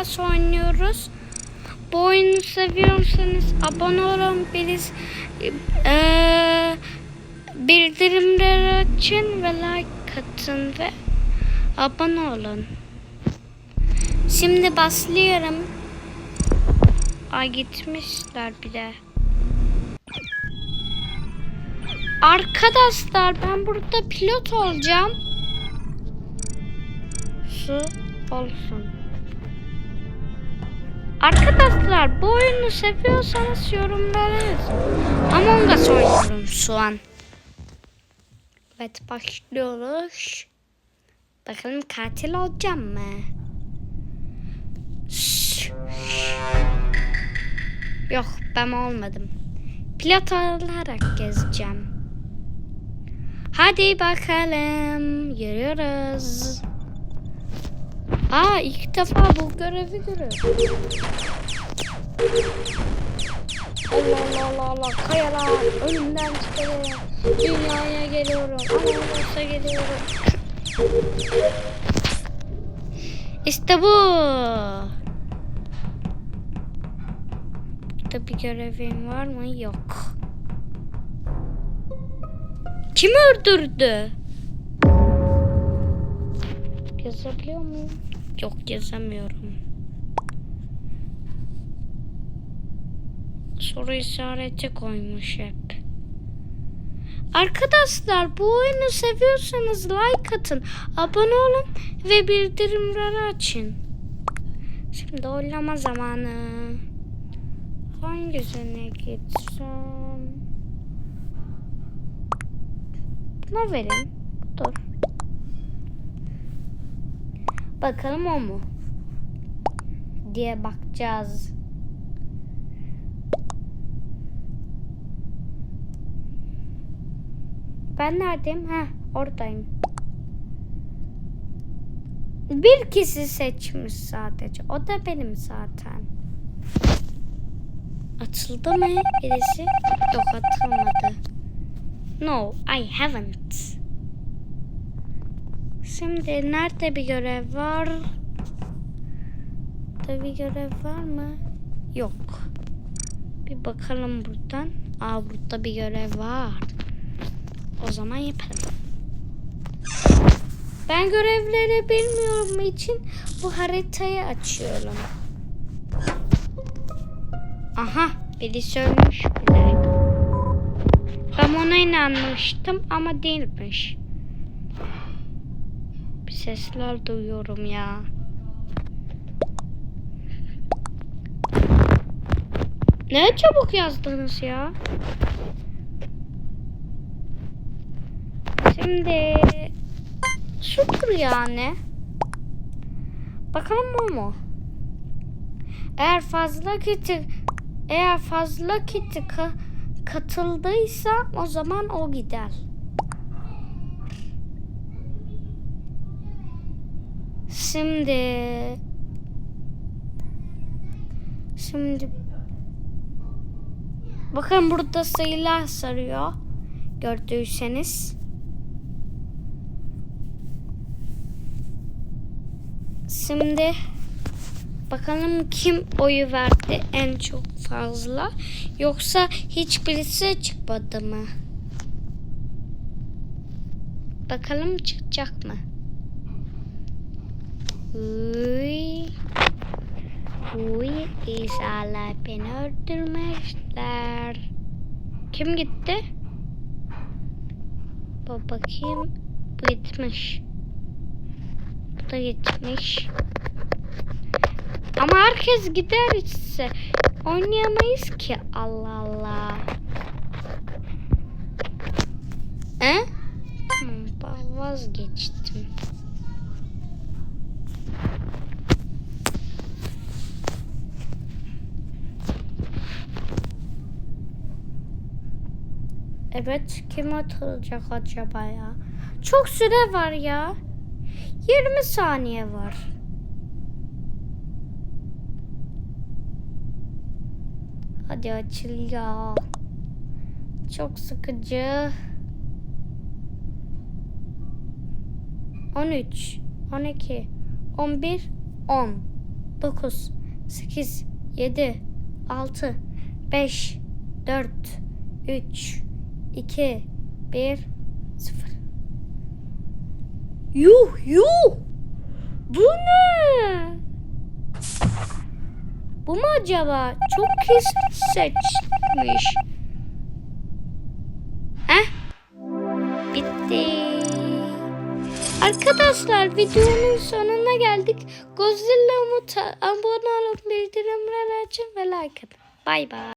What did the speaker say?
Us oynuyoruz. Bu oyunu seviyorsanız abone olun. Biz eee bildirimleri açın ve like atın ve abone olun. Şimdi başlıyorum. Ay gitmişler bir de. Arkadaşlar ben burada pilot olacağım. Su olsun. Arkadaşlar bu oyunu seviyorsanız yorumlara yazın. Among Us oynuyorum şu an. Evet başlıyoruz. Bakalım katil olacağım mı? Yok ben olmadım. Pilot olarak gezeceğim. Hadi bakalım. Yürüyoruz. Aa ilk defa bu görevi görüyorum. Allah Allah Allah Allah kayalar önümden çıkıyor. Dünyaya geliyorum. Anadolu'ya geliyorum. İşte bu. Burada bir görevim var mı? Yok. Kim öldürdü? Yazabiliyor muyum? Yok yazamıyorum. Soru işareti koymuş hep. Arkadaşlar bu oyunu seviyorsanız like atın, abone olun ve bildirimleri açın. Şimdi oylama zamanı. Hangisine gitsem? Buna verin. Dur. Bakalım o mu? Diye bakacağız. Ben neredeyim? Ha, oradayım. Bir kişi seçmiş sadece. O da benim zaten. Açıldı mı birisi? Yok atılmadı. No, I haven't. Şimdi nerede bir görev var? Burada bir görev var mı? Yok. Bir bakalım buradan. Aa burada bir görev var. O zaman yapalım. Ben görevleri bilmiyorum için bu haritayı açıyorum. Aha biri söylemiş bile. Ben ona inanmıştım ama değilmiş. Sesler duyuyorum ya. Ne çabuk yazdınız ya. Şimdi şudur yani. Bakalım bu mu? Eğer fazla kiti eğer fazla ka- katıldıysa o zaman o gider. Şimdi Şimdi Bakın burada sayılar sarıyor. Gördüyseniz. Şimdi bakalım kim oyu verdi en çok fazla. Yoksa hiçbirisi çıkmadı mı? Bakalım çıkacak mı? Uy. Uy inşallah beni öldürmezler. Kim gitti? Bak bakayım. Bu gitmiş. Bu da gitmiş. Ama herkes gider işte. Oynayamayız ki. Allah Allah. He? Tamam vazgeçtim. Evet kim atılacak acaba ya? Çok süre var ya. 20 saniye var. Hadi açıl ya. Çok sıkıcı. 13, 12, 11, 10. 9, 8, 7, 6, 5, 4, 3, 2, 1, 0. Yuh yuh! Bu ne? Bu mu acaba? Çok kesin seçmiş. Heh. Bitti. Arkadaşlar videonun sonuna geldik. Godzilla Umut'a abone olun, bildirimleri açın ve like atın. Bay bay.